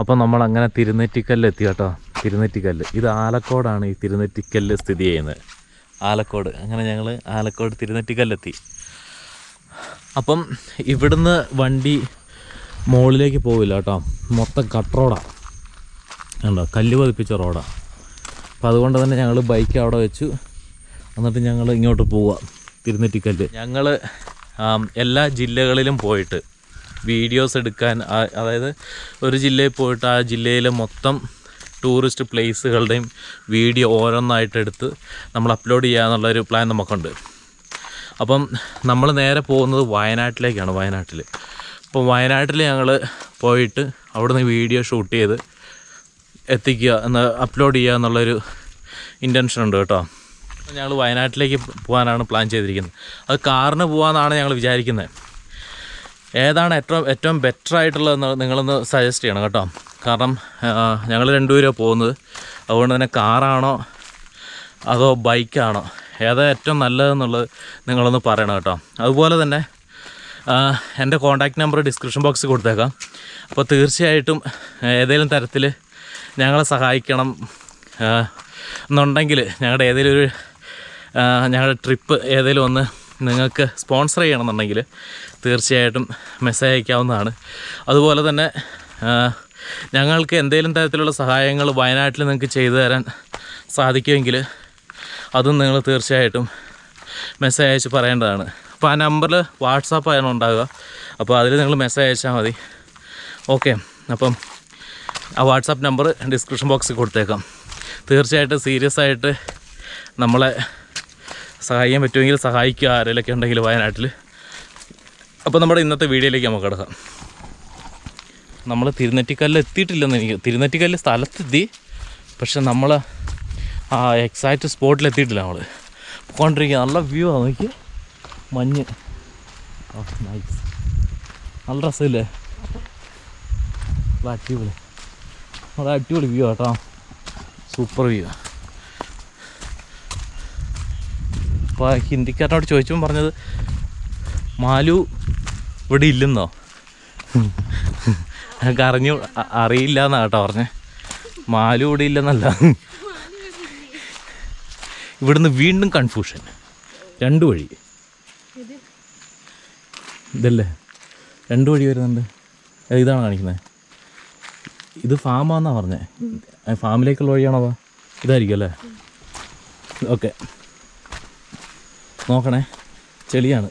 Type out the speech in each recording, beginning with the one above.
അപ്പോൾ നമ്മൾ അങ്ങനെ തിരുനെറ്റിക്കല്ല് എത്തി കേട്ടോ. തിരുനെറ്റിക്കല്ല്. ഇത് ആലക്കോടാണ് ഈ തിരുനെറ്റിക്കല്ല് സ്ഥിതി ചെയ്യുന്നത്. ആലക്കോട്. അങ്ങനെ ഞങ്ങൾ ആലക്കോട് തിരുനെറ്റിക്കല്ലെത്തി. അപ്പം ഇവിടുന്ന് വണ്ടി മുകളിലേക്ക് പോവില്ല കേട്ടോ. മൊത്തം കട്ട് റോഡാണ് ഉണ്ടോ കല്ല് പതിപ്പിച്ച റോഡാണ് അപ്പോൾ അതുകൊണ്ട് തന്നെ ഞങ്ങൾ ബൈക്ക് അവിടെ വെച്ചു. എന്നിട്ട് ഞങ്ങൾ ഇങ്ങോട്ട് പോവുക തിരുനെറ്റിക്കല്ല്. ഞങ്ങൾ എല്ലാ ജില്ലകളിലും പോയിട്ട് വീഡിയോസ് എടുക്കാൻ അതായത് ഒരു ജില്ലയിൽ പോയിട്ട് ആ ജില്ലയിലെ മൊത്തം ടൂറിസ്റ്റ് പ്ലേസുകളുടെയും വീഡിയോ ഓരോന്നായിട്ട് എടുത്ത് നമ്മൾ അപ്ലോഡ് ചെയ്യാന്നുള്ളൊരു പ്ലാൻ നമുക്കുണ്ട്. അപ്പം നമ്മൾ നേരെ പോകുന്നത് വയനാട്ടിലേക്കാണ് വയനാട്ടിൽ. അപ്പോൾ വയനാട്ടിൽ ഞങ്ങൾ പോയിട്ട് അവിടുന്ന് വീഡിയോ ഷൂട്ട് ചെയ്ത് എത്തിക്കുക എന്ന് അപ്ലോഡ് ചെയ്യുക എന്നുള്ളൊരു ഇന്റൻഷൻ ഉണ്ട് കേട്ടോ. ഞങ്ങൾ വയനാട്ടിലേക്ക് പോകാനാണ് പ്ലാൻ ചെയ്തിരിക്കുന്നത്. അത് കാറിന് പോകാമെന്നാണ് ഞങ്ങൾ വിചാരിക്കുന്നത്. ഏതാണ് ഏറ്റവും ഏറ്റവും ബെറ്റർ ആയിട്ടുള്ളതെന്ന് നിങ്ങളൊന്ന് സജസ്റ്റ് ചെയ്യണം കേട്ടോ. കാരണം ഞങ്ങൾ രണ്ടുപേരും പോകുന്നത്. അതുകൊണ്ട് തന്നെ കാറാണോ അതോ ബൈക്കാണോ? ഏതാ ഏറ്റവും നല്ലതെന്നുള്ളത് നിങ്ങളൊന്ന് പറയണം കേട്ടോ. അതുപോലെ തന്നെ എന്റെ കോൺടാക്റ്റ് നമ്പർ ഡിസ്ക്രിപ്ഷൻ ബോക്സിൽ കൊടുത്തേക്കാം. അപ്പോൾ തീർച്ചയായിട്ടും ഏതെങ്കിലും തരത്തിൽ ഞങ്ങളെ സഹായിക്കണം എന്നുണ്ടെങ്കിൽ ഞങ്ങളുടെ ഏതെങ്കിലും ഒരു ഞങ്ങളുടെ ട്രിപ്പ് ഏതെങ്കിലും ഒന്ന് നിങ്ങൾക്ക് സ്പോൺസർ ചെയ്യണമെന്നുണ്ടെങ്കിൽ തീർച്ചയായിട്ടും മെസ്സേജ് അയക്കാവുന്നതാണ്. അതുപോലെ തന്നെ ഞങ്ങൾക്ക് എന്തെങ്കിലും തരത്തിലുള്ള സഹായങ്ങൾ വയനാട്ടിൽ നിങ്ങൾക്ക് ചെയ്തു തരാൻ സാധിക്കുമെങ്കിൽ അതും നിങ്ങൾ തീർച്ചയായിട്ടും മെസ്സേജ് അയച്ച് പറയേണ്ടതാണ്. അപ്പോൾ ആ നമ്പറിൽ വാട്സാപ്പ് ആണ് ഉണ്ടാകുക അപ്പോൾ അതിൽ നിങ്ങൾ മെസ്സേജ് അയച്ചാൽ മതി. ഓക്കെ അപ്പം ആ വാട്സാപ്പ് നമ്പർ ഡിസ്ക്രിപ്ഷൻ ബോക്സിൽ കൊടുത്തേക്കാം. തീർച്ചയായിട്ടും സീരിയസ് ആയിട്ട് നമ്മളെ സഹായിക്കാൻ പറ്റുമെങ്കിൽ സഹായിക്കുക. ആരെങ്കിലൊക്കെ ഉണ്ടെങ്കിൽ വയനാട്ടിൽ അപ്പോൾ നമ്മുടെ ഇന്നത്തെ വീഡിയോയിലേക്ക് നമുക്ക് കിടക്കാം. നമ്മൾ തിരുനെറ്റിക്കല്ല് എത്തിയിട്ടില്ലെന്ന് എനിക്ക് തിരുനെറ്റിക്കല്ല് സ്ഥലത്തെത്തി. പക്ഷെ നമ്മൾ ആ എക്സാക്റ്റ് സ്പോട്ടിൽ എത്തിയിട്ടില്ല നമ്മൾ പോയിക്കൊണ്ടിരിക്കുക നല്ല വ്യൂ ആണ് നോക്കി മഞ്ഞ്. നൈസ് നല്ല രസമില്ലേ? അടിപൊളി. നല്ല അടിപൊളി വ്യൂ കേട്ടോ. സൂപ്പർ വ്യൂ അപ്പോൾ ഹിന്ദിക്കാരനോട് ചോദിച്ചപ്പോൾ പറഞ്ഞത് മാലു ഇവിടെ ഇല്ലെന്നോ? എനിക്ക് അറിഞ്ഞു അറിയില്ല എന്നാ കേട്ടോ പറഞ്ഞേ. മാലു ഇവിടെ ഇല്ലെന്നല്ല. ഇവിടുന്ന് വീണ്ടും കൺഫ്യൂഷൻ രണ്ട് വഴി. ഇതല്ലേ? രണ്ട് വഴി വരുന്നുണ്ട്. ഇതാണ് കാണിക്കുന്നത്. ഇത് ഫാമാന്നാ പറഞ്ഞേ. ഫാമിലേക്കുള്ള വഴിയാണോ വാ ഇതായിരിക്കും അല്ലേ? ഓക്കെ. നോക്കണേ. ചെളിയാണ്.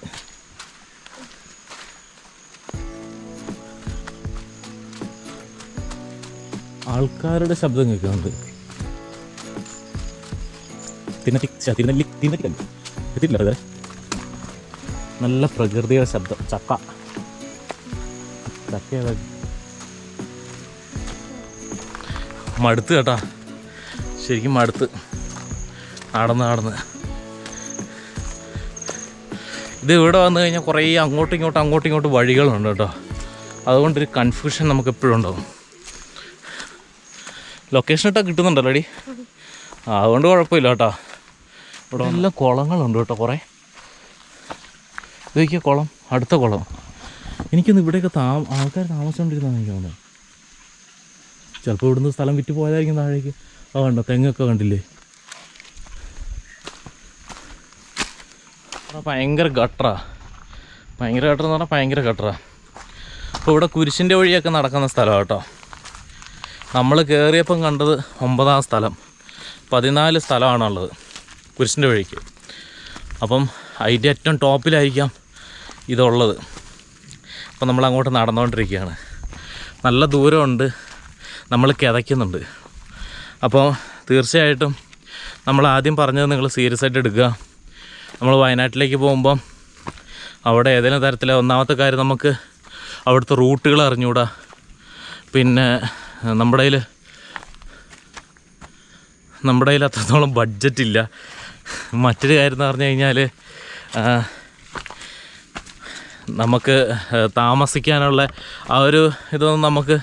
ആൾക്കാരുടെ ശബ്ദം കേൾക്കുന്നുണ്ട്. ശ്ശെ, തിരുനെല്ലി എത്തിയില്ല അതെ നല്ല പ്രകൃതിയുടെ ശബ്ദം. ചക്ക. ചക്ക മടുത്ത് കേട്ടാ. ശരിക്കും മടുത്ത്. നടന്ന് നടന്ന്. ഇത് ഇവിടെ വന്നു കഴിഞ്ഞാൽ കുറേ അങ്ങോട്ടും ഇങ്ങോട്ടും അങ്ങോട്ടും ഇങ്ങോട്ടും വഴികളുണ്ട് കേട്ടോ. അതുകൊണ്ടൊരു കൺഫ്യൂഷൻ നമുക്ക് എപ്പോഴും ഉണ്ടാവും. ലൊക്കേഷൻ ഇട്ടാൽ കിട്ടുന്നുണ്ടല്ലോ അടി അതുകൊണ്ട് കുഴപ്പമില്ല കേട്ടോ. ഇവിടെ നല്ല കുളങ്ങളുണ്ട് കേട്ടോ കുറേ. ഇതൊക്കെ കുളം അടുത്ത കുളം. എനിക്കൊന്ന് ഇവിടെയൊക്കെ താ ആൾക്കാർ താമസിച്ചുകൊണ്ടിരുന്നതാണ് എനിക്ക് തോന്നുന്നത്. ചിലപ്പോൾ ഇവിടുന്ന് സ്ഥലം വിറ്റ് പോയതായിരിക്കും താഴേക്ക്. ആ കണ്ടോ തെങ്ങൊക്കെ കണ്ടില്ലേ? ഭയങ്കര ഗട്ടറാ. ഭയങ്കര ഗട്ടർ എന്ന് പറഞ്ഞാൽ ഭയങ്കര ഗട്ടറാ. അപ്പോൾ ഇവിടെ കുരിശിന്റെ വഴിയൊക്കെ നടക്കുന്ന സ്ഥലമാണ് കേട്ടോ. നമ്മൾ കയറിയപ്പം കണ്ടത് ഒമ്പതാം സ്ഥലം. പതിനാല് സ്ഥലമാണുള്ളത് കുരിശിന്റെ വഴിക്ക്. അപ്പം അതിന്റെ ഏറ്റവും ടോപ്പിലായിരിക്കാം ഇതുള്ളത്. അപ്പം നമ്മൾ അങ്ങോട്ട് നടന്നുകൊണ്ടിരിക്കുകയാണ് നല്ല ദൂരമുണ്ട്. നമ്മൾ കിതയ്ക്കുന്നുണ്ട്. അപ്പോൾ തീർച്ചയായിട്ടും നമ്മൾ ആദ്യം പറഞ്ഞത് നിങ്ങൾ സീരിയസ് ആയിട്ട് എടുക്കുക. നമ്മൾ വയനാട്ടിലേക്ക് പോകുമ്പം അവിടെ ഏതെങ്കിലും തരത്തിലെ ഒന്നാമത്തെ കാര്യം നമുക്ക് അവിടുത്തെ റൂട്ടുകൾ അറിഞ്ഞുകൂടാ. പിന്നെ നമ്മുടെ കയ്യിൽ നമ്മുടെ കയ്യിൽ അത്രത്തോളം ബഡ്ജറ്റ് ഇല്ല. മറ്റൊരു കാര്യം എന്ന് പറഞ്ഞു കഴിഞ്ഞാൽ നമുക്ക് താമസിക്കാനുള്ള ആ ഒരു ഇതൊന്നും നമുക്ക്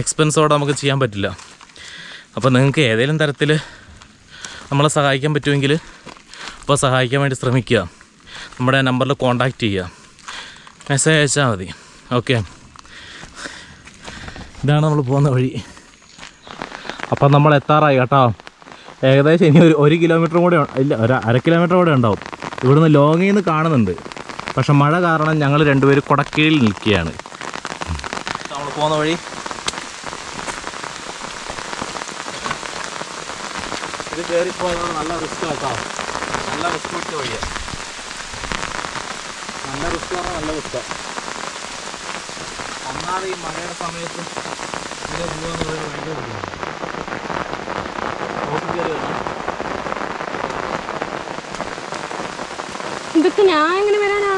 എക്സ്പെൻസോടെ നമുക്ക് ചെയ്യാൻ പറ്റില്ല. അപ്പോൾ നിങ്ങൾക്ക് ഏതെങ്കിലും തരത്തിൽ നമ്മളെ സഹായിക്കാൻ പറ്റുമെങ്കിൽ അപ്പോൾ സഹായിക്കാൻ വേണ്ടി ശ്രമിക്കുക. നമ്മുടെ നമ്പറിൽ കോൺടാക്റ്റ് ചെയ്യുക. മെസ്സേജ് അയച്ചാൽ മതി. ഓക്കെ ഇതാണ് നമ്മൾ പോകുന്ന വഴി. അപ്പം നമ്മൾ എത്താറായി കേട്ടോ. ഏകദേശം ഇനി ഒരു ഒരു കിലോമീറ്റർ കൂടെ ഇല്ല ഒരു അര കിലോമീറ്റർ കൂടെ ഉണ്ടാവും. ഇവിടുന്ന് ലോങ്ങിൽ നിന്ന് കാണുന്നുണ്ട്. പക്ഷെ മഴ കാരണം ഞങ്ങൾ രണ്ടുപേരും കൊടക്കീഴിൽ നിൽക്കുകയാണ്. നമ്മൾ പോകുന്ന വഴി. ഇത് കയറിപ്പോയത് നല്ല റിസ്ക് കേട്ടോ. നല്ല റിസ്ക് പിടിച്ച വഴിയാണ് നല്ല റിസ്ക് പറഞ്ഞാൽ നല്ല റിസ്ക് ഒന്നാമത് ഈ മഴയുടെ സമയത്ത് ഇവിടെ പോകാന്ന് പറയുന്നത് ഭയങ്കര ബുദ്ധിമുട്ടാണ്. ഇതൊക്കെ ഞാൻ എങ്ങനെ വരാനാ?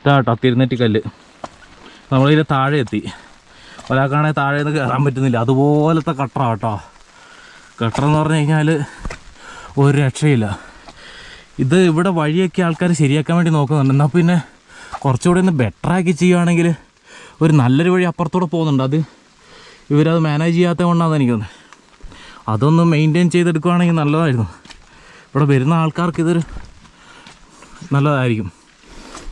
ഇതാട്ടോ തിരുനെറ്റിക്കല്ല്. നമ്മളിതിൽ താഴെ എത്തി. ഒരാൾക്കാണെങ്കിൽ താഴെ നിന്ന് കയറാൻ പറ്റുന്നില്ല. അതുപോലത്തെ കട്ടറ കേട്ടോ കട്ടർ എന്ന് പറഞ്ഞു കഴിഞ്ഞാൽ ഒരു രക്ഷയില്ല. ഇത് ഇവിടെ വഴിയൊക്കെ ആൾക്കാർ ശരിയാക്കാൻ വേണ്ടി നോക്കുന്നുണ്ട്. എന്നാൽ പിന്നെ കുറച്ചുകൂടി ഒന്ന് ബെറ്ററാക്കി ചെയ്യുകയാണെങ്കിൽ ഒരു നല്ലൊരു വഴി അപ്പുറത്തൂടെ പോകുന്നുണ്ട്. അത് ഇവരത് മാനേജ് ചെയ്യാത്തത് കൊണ്ടാണെന്ന് എനിക്ക് തോന്നുന്നത് അതൊന്ന് മെയിന്റെയിൻ ചെയ്തെടുക്കുകയാണെങ്കിൽ നല്ലതായിരുന്നു. ഇവിടെ വരുന്ന ആൾക്കാർക്ക് ഇതൊരു നല്ലതായിരിക്കും.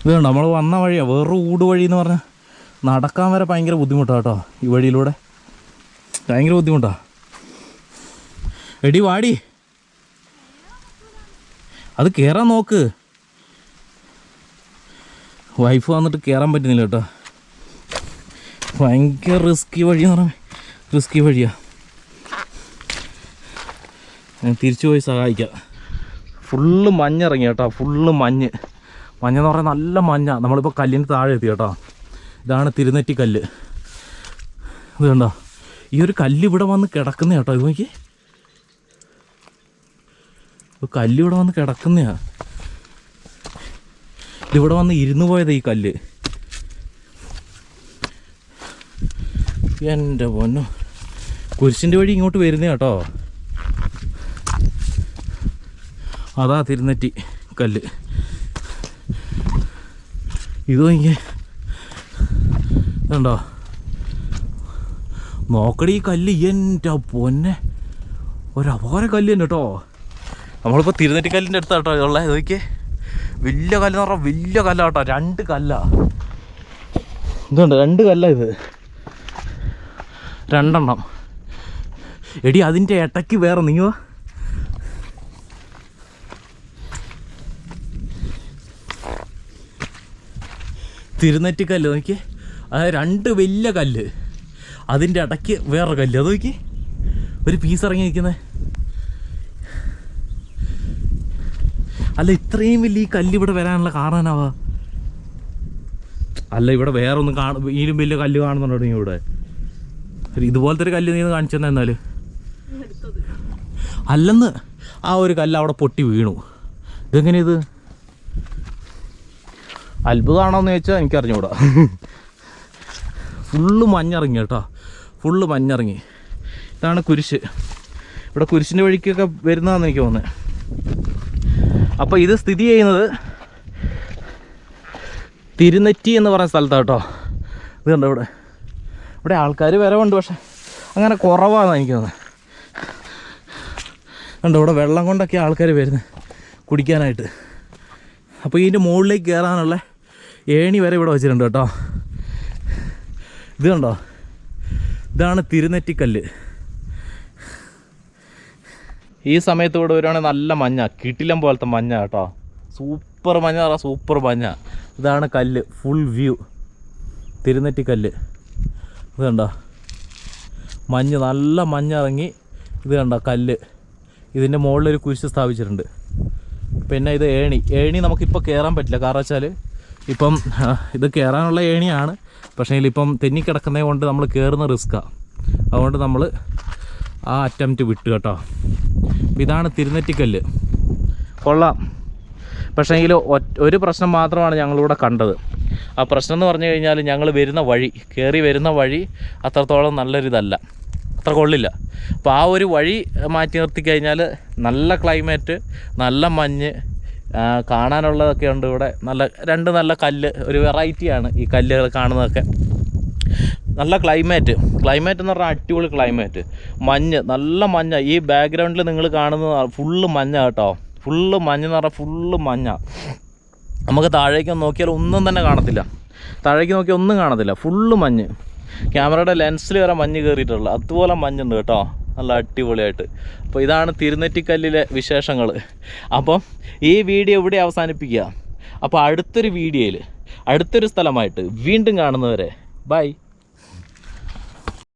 ഇത് നമ്മൾ വന്ന വഴിയാണ് വേറൊരു ഊട് വഴി എന്ന് പറഞ്ഞാൽ നടക്കാൻ വരെ ഭയങ്കര ബുദ്ധിമുട്ടാണ് കേട്ടോ ഈ വഴിയിലൂടെ. ഭയങ്കര ബുദ്ധിമുട്ടാണ് എടി വാടി. അത് കയറാൻ നോക്ക്. വൈഫ് വന്നിട്ട് കയറാൻ പറ്റുന്നില്ല കേട്ടോ. ഭയങ്കര റിസ്കി വഴി എന്ന് പറഞ്ഞാൽ റിസ്കി വഴിയാ. ഞാൻ തിരിച്ചു പോയി സഹായിക്കാം. ഫുള്ള് മഞ്ഞിറങ്ങി കേട്ടോ. ഫുള്ള് മഞ്ഞ്. മഞ്ഞെന്ന് പറഞ്ഞാൽ നല്ല മഞ്ഞ. നമ്മളിപ്പോൾ കല്ലിന് താഴെ എത്തി കേട്ടോ. ഇതാണ് തിരുനെറ്റി കല്ല്. ഇത് കണ്ടോ? ഈ ഒരു കല്ല് ഇവിടെ വന്ന് കിടക്കുന്ന കേട്ടോ. ഇത് നോക്കി കല്ല് ഇവിടെ വന്ന് കിടക്കുന്നയാ. ഇതിവിടെ വന്ന് ഇരുന്ന് പോയത് ഈ കല്ല്. എന്റെ പൊന്നു. കുരിശിന്റെ വഴി ഇങ്ങോട്ട് വരുന്ന കേട്ടോ. അതാ തിരുനെറ്റി കല്ല്. ഇത് നോക്കിയേ. ഇതുണ്ടോ നോക്കടി ഈ കല്ല്. എന്റെ പൊന്നെ. ഒരു അപാര കല്ല് തന്നെ കേട്ടോ. നമ്മളിപ്പോൾ തിരുനെറ്റിക്കല്ലിന്റെ അടുത്താട്ടോ ഉള്ളത് ഇതൊക്കെ വലിയ കല്ലെന്ന് പറഞ്ഞാൽ വലിയ കല്ലാട്ടോ രണ്ട് കല്ല. ഇതുണ്ട് രണ്ട് കല്ല ഇത്. രണ്ടെണ്ണം. എടി അതിന്റെ ഇടയ്ക്ക് വേറെ നീയോ തിരുനെറ്റിക്കല്ല് നോക്കി അത് രണ്ട് വലിയ കല്ല്. അതിന്റെ ഇടയ്ക്ക് വേറെ കല്ല്. അത് നോക്കി ഒരു പീസ് ഇറങ്ങി നിൽക്കുന്നത് അല്ല ഇത്രയും വലിയ ഈ കല്ല് ഇവിടെ വരാനുള്ള കാരണം അല്ല ഇവിടെ വേറെ ഒന്നും കാണും ഇനിയും വലിയ കല്ല് കാണുന്നുണ്ടോ നീ ഇവിടെ? ഇതുപോലത്തെ ഒരു കല്ല് നീ കാണിച്ചു തന്നെ എന്നാൽ? അല്ലെന്ന് ആ ഒരു കല്ല് അവിടെ പൊട്ടി വീണു. ഇതെങ്ങനെ ഇത് അത്ഭുതമാണോന്ന് ചോദിച്ചാൽ എനിക്കറിഞ്ഞൂടാ. ഫുള്ള് മഞ്ഞിറങ്ങി കേട്ടോ. ഫുള്ള് മഞ്ഞിറങ്ങി. ഇതാണ് കുരിശ്. ഇവിടെ കുരിശിന്റെ വഴിക്കൊക്കെ വരുന്നതാണെന്ന് എനിക്ക് തോന്നുന്നത് അപ്പോൾ ഇത് സ്ഥിതി ചെയ്യുന്നത് തിരുനെറ്റി എന്ന് പറയുന്ന സ്ഥലത്താണ് കേട്ടോ ഇത് കണ്ടോ ഇവിടെ? ഇവിടെ ആൾക്കാർ വരവുണ്ട് പക്ഷെ അങ്ങനെ കുറവാണെന്ന് എനിക്ക് തോന്നുന്നത്. കണ്ടോ ഇവിടെ വെള്ളം കൊണ്ടൊക്കെ ആൾക്കാർ വരുന്നത് കുടിക്കാനായിട്ട്. അപ്പോൾ ഇതിന്റെ മുകളിലേക്ക് കയറാനുള്ള ഏണി വരെ ഇവിടെ വെച്ചിട്ടുണ്ട് കേട്ടോ. ഇത് കണ്ടോ? ഇതാണ് തിരുനെറ്റിക്കല്ല്. ഈ സമയത്ത് ഇവിടെ വരുവാണെങ്കിൽ നല്ല മഞ്ഞ കിട്ടിലം പോലത്തെ മഞ്ഞ കേട്ടോ. സൂപ്പർ മഞ്ഞ സൂപ്പർ മഞ്ഞ. ഇതാണ് കല്ല് ഫുൾ വ്യൂ തിരുനെറ്റി കല്ല്. ഇത് കണ്ടോ? മഞ്ഞ് നല്ല മഞ്ഞ ഇറങ്ങി. ഇത് കണ്ടോ കല്ല്? ഇതിന്റെ മുകളിലൊരു കുരിശ് സ്ഥാപിച്ചിട്ടുണ്ട്. പിന്നെ ഇത് ഏണി. ഏണി നമുക്കിപ്പോൾ കയറാൻ പറ്റില്ല. കാരണം വെച്ചാൽ ഇപ്പം ഇത് കയറാനുള്ള ഏണിയാണ്. പക്ഷേ ഇതിലിപ്പം തെന്നിക്കിടക്കുന്നത് കൊണ്ട് നമ്മൾ കയറുന്ന റിസ്ക്കാണ് അതുകൊണ്ട് നമ്മൾ ആ അറ്റംപ്റ്റ് വിട്ടു കേട്ടോ. അപ്പം ഇതാണ് തിരുനെറ്റിക്കല്ല്. കൊള്ളാം. പക്ഷേങ്കിൽ ഒരു പ്രശ്നം മാത്രമാണ് ഞങ്ങളിവിടെ കണ്ടത്. ആ പ്രശ്നം എന്ന് പറഞ്ഞു കഴിഞ്ഞാൽ ഞങ്ങൾ വരുന്ന വഴി കയറി വരുന്ന വഴി അത്രത്തോളം നല്ലൊരിതല്ല. അത്ര കൊള്ളില്ല. അപ്പോൾ ആ ഒരു വഴി മാറ്റി നിർത്തി കഴിഞ്ഞാൽ നല്ല ക്ലൈമറ്റ് നല്ല മഞ്ഞ് കാണാനുള്ളതൊക്കെ ഉണ്ട് ഇവിടെ. നല്ല രണ്ട് നല്ല കല്ല് ഒരു വെറൈറ്റിയാണ് ഈ കല്ലുകൾ കാണുന്നതൊക്കെ. നല്ല ക്ലൈമറ്റ് ക്ലൈമറ്റ് എന്ന് പറഞ്ഞാൽ അടിപൊളി ക്ലൈമറ്റ് മഞ്ഞ് നല്ല മഞ്ഞ. ഈ ബാക്ക്ഗ്രൗണ്ടിൽ നിങ്ങൾ കാണുന്നത് ഫുള്ള് മഞ്ഞ കേട്ടോ. ഫുള്ള് മഞ്ഞ് എന്ന് പറഞ്ഞാൽ ഫുള്ള് മഞ്ഞ. നമുക്ക് താഴേക്ക് നോക്കിയാൽ ഒന്നും തന്നെ കാണത്തില്ല. താഴേക്ക് നോക്കിയാൽ ഒന്നും കാണത്തില്ല. ഫുള്ള് മഞ്ഞ്. ക്യാമറയുടെ ലെൻസിൽ വരെ മഞ്ഞ് കയറിയിട്ടുള്ള അതുപോലെ മഞ്ഞുണ്ട് കേട്ടോ. നല്ല അടിപൊളിയായിട്ട്. അപ്പോൾ ഇതാണ് തിരുനെറ്റിക്കല്ലിലെ വിശേഷങ്ങൾ അപ്പം ഈ വീഡിയോ ഇവിടെ അവസാനിപ്പിക്കുക. അപ്പോൾ അടുത്തൊരു വീഡിയോയിൽ അടുത്തൊരു സ്ഥലമായിട്ട് വീണ്ടും കാണുന്നവരെ ബൈ